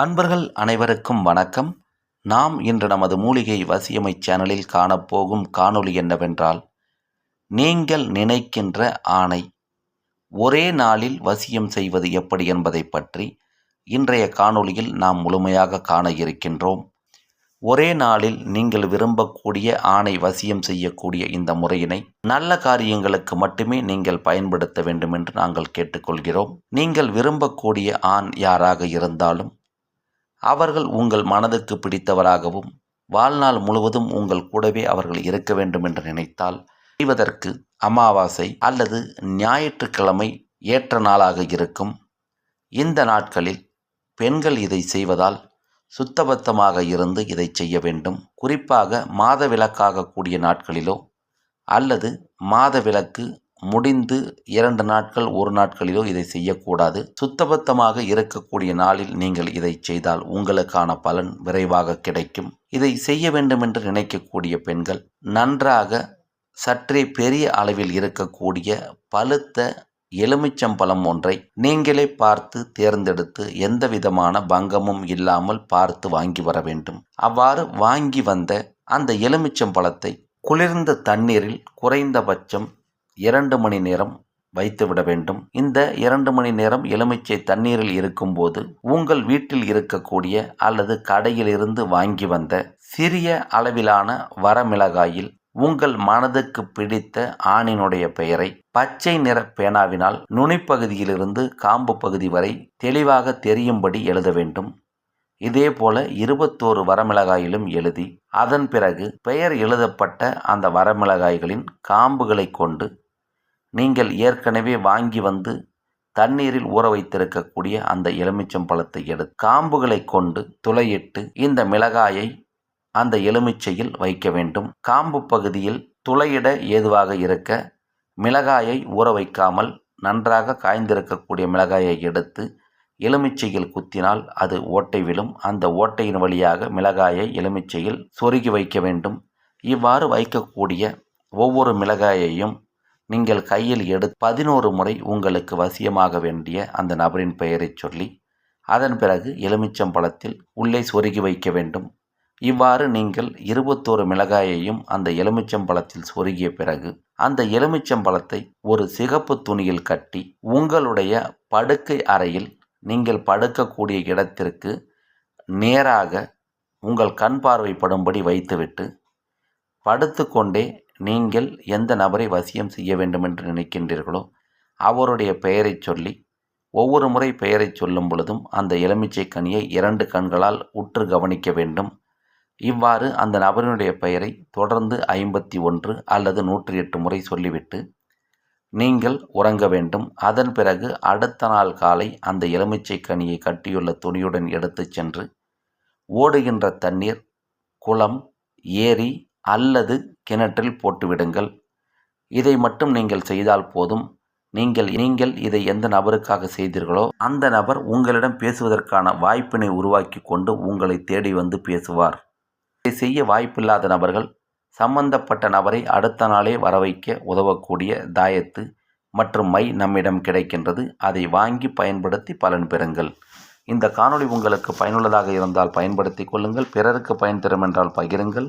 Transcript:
அன்பர்கள் அனைவருக்கும் வணக்கம். நாம் இன்று நமது மூலிகை வசியமை சேனலில் காணப்போகும் காணொளி என்னவென்றால் நீங்கள் நினைக்கின்ற ஆணை ஒரே நாளில் வசியம் செய்வது எப்படி என்பதை பற்றி இன்றைய காணொளியில் நாம் முழுமையாக காண இருக்கின்றோம். ஒரே நாளில் நீங்கள் விரும்பக்கூடிய ஆணை வசியம் செய்யக்கூடிய இந்த முறையினை நல்ல காரியங்களுக்கு மட்டுமே நீங்கள் பயன்படுத்த வேண்டும் என்று நாங்கள் கேட்டுக்கொள்கிறோம். நீங்கள் விரும்பக்கூடிய ஆண் யாராக இருந்தாலும் அவர்கள் உங்கள் மனதுக்கு பிடித்தவராகவும் வாழ்நாள் முழுவதும் உங்கள் கூடவே அவர்கள் இருக்க வேண்டும் என்று நினைத்தால் செய்வதற்கு அமாவாசை அல்லது ஞாயிற்றுக்கிழமை ஏற்ற நாளாக இருக்கும். இந்த நாட்களில் பெண்கள் இதை செய்வதால் சுத்தபத்தமாக இருந்து இதை செய்ய வேண்டும். குறிப்பாக மாதவிலக்காக கூடிய நாட்களிலோ அல்லது மாதவிலக்கு முடிந்து இரண்டு நாட்கள் ஒரு நாட்களிலோ இதை செய்யக்கூடாது. சுத்தபத்தமாக இருக்கக்கூடிய நாளில் நீங்கள் இதை செய்தால் உங்களுக்கான பலன் விரைவாக கிடைக்கும். இதை செய்ய வேண்டும் என்று நினைக்கக்கூடிய பெண்கள் நன்றாக சற்றே பெரிய அளவில் இருக்கக்கூடிய பழுத்த எலுமிச்சம்பழம் ஒன்றை நீங்களே பார்த்து தேர்ந்தெடுத்து எந்த விதமான பங்கமும் இல்லாமல் பார்த்து வாங்கி வர வேண்டும். அவ்வாறு வாங்கி வந்த அந்த எலுமிச்சம்பழத்தை குளிர்ந்த தண்ணீரில் குறைந்தபட்சம் இரண்டு மணி நேரம் வைத்துவிட வேண்டும். இந்த இரண்டு மணி நேரம் எலுமிச்சை தண்ணீரில் இருக்கும்போது உங்கள் வீட்டில் இருக்கக்கூடிய அல்லது கடையிலிருந்து வாங்கி வந்த சிறிய அளவிலான வரமிளகாயில் உங்கள் மனதுக்கு பிடித்த ஆணினுடைய பெயரை பச்சை நிற பேனாவினால் நுனிப்பகுதியிலிருந்து காம்பு பகுதி வரை தெளிவாக தெரியும்படி எழுத வேண்டும். இதேபோல இருபத்தோரு வரமிளகாயிலும் எழுதி அதன் பிறகு பெயர் எழுதப்பட்ட அந்த வரமிளகாய்களின் காம்புகளை கொண்டு நீங்கள் ஏற்கனவே வாங்கி வந்து தண்ணீரில் ஊற வைத்திருக்கக்கூடிய அந்த எலுமிச்சம்பழத்தை எடுத்து காம்புகளை கொண்டு துளையிட்டு இந்த மிளகாயை அந்த எலுமிச்சையில் வைக்க வேண்டும். காம்பு பகுதியில் துளையிட ஏதுவாக இருக்க மிளகாயை ஊற வைக்காமல் நன்றாக காய்ந்திருக்கக்கூடிய மிளகாயை எடுத்து எலுமிச்சையில் குத்தினால் அது ஓட்டை விழும். அந்த ஓட்டையின் வழியாக மிளகாயை எலுமிச்சையில் சொருகி வைக்க வேண்டும். இவ்வாறு வைக்கக்கூடிய ஒவ்வொரு மிளகாயையும் நீங்கள் கையில் எடு பதினோரு முறை உங்களுக்கு வசியமாக வேண்டிய அந்த நபரின் பெயரை சொல்லி அதன் பிறகு எலுமிச்சம்பழத்தில் உள்ளே சொருகி வைக்க வேண்டும். இவ்வாறு நீங்கள் இருபத்தோரு மிளகாயையும் அந்த எலுமிச்சம்பழத்தில் சொருகிய பிறகு அந்த எலுமிச்சம்பழத்தை ஒரு சிகப்பு துணியில் கட்டி உங்களுடைய படுக்கை அறையில் நீங்கள் படுக்கக்கூடிய இடத்திற்கு நேராக உங்கள் கண் பார்வைப்படும்படி வைத்துவிட்டு படுத்துக்கொண்டே நீங்கள் எந்த நபரை வசியம் செய்ய வேண்டும் என்று நினைக்கின்றீர்களோ அவருடைய பெயரை சொல்லி ஒவ்வொரு முறை பெயரை சொல்லும் பொழுதும் அந்த எலுமிச்சை கனியை இரண்டு கண்களால் உற்று கவனிக்க வேண்டும். இவ்வாறு அந்த நபரினுடைய பெயரை தொடர்ந்து ஐம்பத்தி ஒன்று அல்லது நூற்றி எட்டு முறை சொல்லிவிட்டு நீங்கள் உறங்க வேண்டும். அதன் பிறகு அடுத்த நாள் காலை அந்த எலுமிச்சை கனியை கட்டியுள்ள துணியுடன் எடுத்துச் சென்று ஓடுகின்ற தண்ணீர் குளம் ஏரி அல்லது கிணற்றில் போட்டுவிடுங்கள். இதை மட்டும் நீங்கள் செய்தால் போதும். நீங்கள் நீங்கள் இதை எந்த நபருக்காக செய்தீர்களோ அந்த நபர் உங்களிடம் பேசுவதற்கான வாய்ப்பினை உருவாக்கி கொண்டு உங்களை தேடி வந்து பேசுவார். இதை செய்ய வாய்ப்பில்லாத நபர்கள் சம்பந்தப்பட்ட நபரை அடுத்த நாளே வரவைக்க உதவக்கூடிய தாயத்து மற்றும் மை நம்மிடம் கிடைக்கின்றது. அதை வாங்கி பயன்படுத்தி பலன் பெறுங்கள். இந்த காணொளி உங்களுக்கு பயனுள்ளதாக இருந்தால் பயன்படுத்தி கொள்ளுங்கள். பிறருக்கு பயன் தரும் என்றால் பகிருங்கள்.